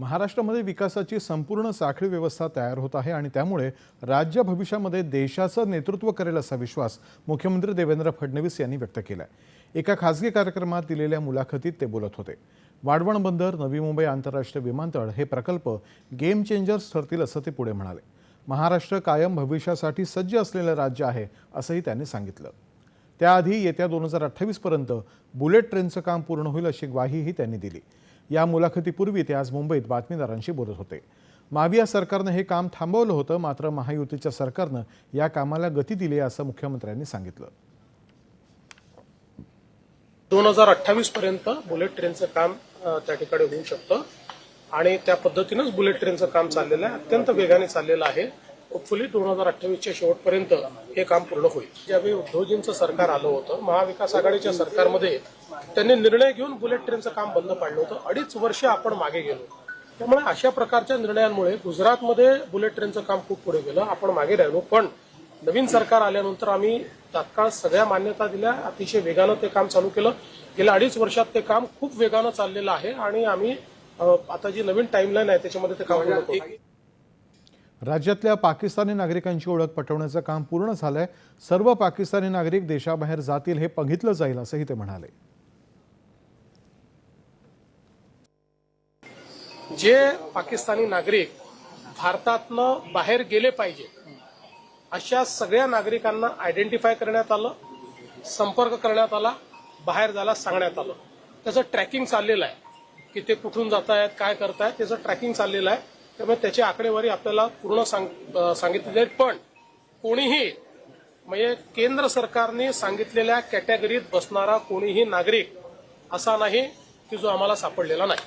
महाराष्ट्रामध्ये विकासाची संपूर्ण साखळी व्यवस्था तयार होत आहे आणि त्यामुळे राज्य भविष्यामध्ये देशाचं नेतृत्व करेल असा विश्वास मुख्यमंत्री देवेंद्र फडणवीस यांनी व्यक्त केला एका खासगी कार्यक्रमात दिलेल्या मुलाखतीत ते बोलत होते. वाढवण बंदर नवी मुंबई आंतरराष्ट्रीय विमानतळ हे प्रकल्प गेम चेंजर्स ठरतील असं ते पुढे म्हणाले. महाराष्ट्र कायम भविष्यासाठी सज्ज असलेलं राज्य आहे असंही त्यांनी सांगितलं. त्याआधी येत्या दोन हजार अठ्ठावीसपर्यंत बुलेट ट्रेनचं काम पूर्ण होईल अशी ग्वाहीही त्यांनी दिली. या मुलाखतीपूर्वी ते आज मुंबईत बातमीदारांशी बोलत होते. माविया सरकारनं हे काम थांबवलं होतं मात्र महायुतीच्या सरकारनं या कामाला गती दिली असं मुख्यमंत्र्यांनी सांगितलं. दोन हजार अठ्ठावीस पर्यंत बुलेट ट्रेनचं काम त्या ठिकाणी होऊ शकतं. आणि त्या पद्धतीनंच बुलेट ट्रेनचं काम चाललेलं आहे. अत्यंत वेगाने चाललेलं आहे. होपफुली दोन हजार अठ्ठावीसच्या शेवटपर्यंत हे काम पूर्ण होईल. ज्यावेळी उद्धवजींचं सरकार आलं होतं महाविकास आघाडीच्या सरकारमध्ये त्यांनी निर्णय घेऊन बुलेट ट्रेनचं काम बंद पाडलं होतं. अडीच वर्ष आपण मागे गेलो. त्यामुळे अशा प्रकारच्या निर्णयांमुळे गुजरातमध्ये बुलेट ट्रेनचं काम खूप पुढे गेलं. आपण मागे राहिलो. पण नवीन सरकार आल्यानंतर आम्ही तात्काळ सगळ्या मान्यता दिल्या. अतिशय वेगानं ते काम चालू केलं. गेल्या अडीच वर्षात ते काम खूप वेगानं चाललेलं आहे आणि आम्ही आता जी नवीन टाइमलाईन आहे त्याच्यामध्ये ते काम राज्यातल्या पाकिस्तानी नागरिकांची ओळख पटवण्याचं काम पूर्ण झालंय. सर्व पाकिस्तानी नागरिक देशाबाहेर जातील हे बघितलं जाईल असंही ते म्हणाले. जे पाकिस्तानी नागरिक भारतातनं बाहेर गेले पाहिजे अशा सगळ्या नागरिकांना आयडेंटिफाय करण्यात आलं संपर्क करण्यात आला बाहेर जायला सांगण्यात आलं. त्याचं ट्रॅकिंग चाललेलं आहे. की ते कुठून जात आहेत काय करतायत त्याचं ट्रॅकिंग चाललेलं आहे. त्यामुळे त्याची आकडेवारी आपल्याला पूर्ण सांग सांगितली जाईल. पण कोणीही म्हणजे केंद्र सरकारने सांगितलेल्या कॅटेगरीत बसणारा कोणीही नागरिक असा नाही की जो आम्हाला सापडलेला नाही.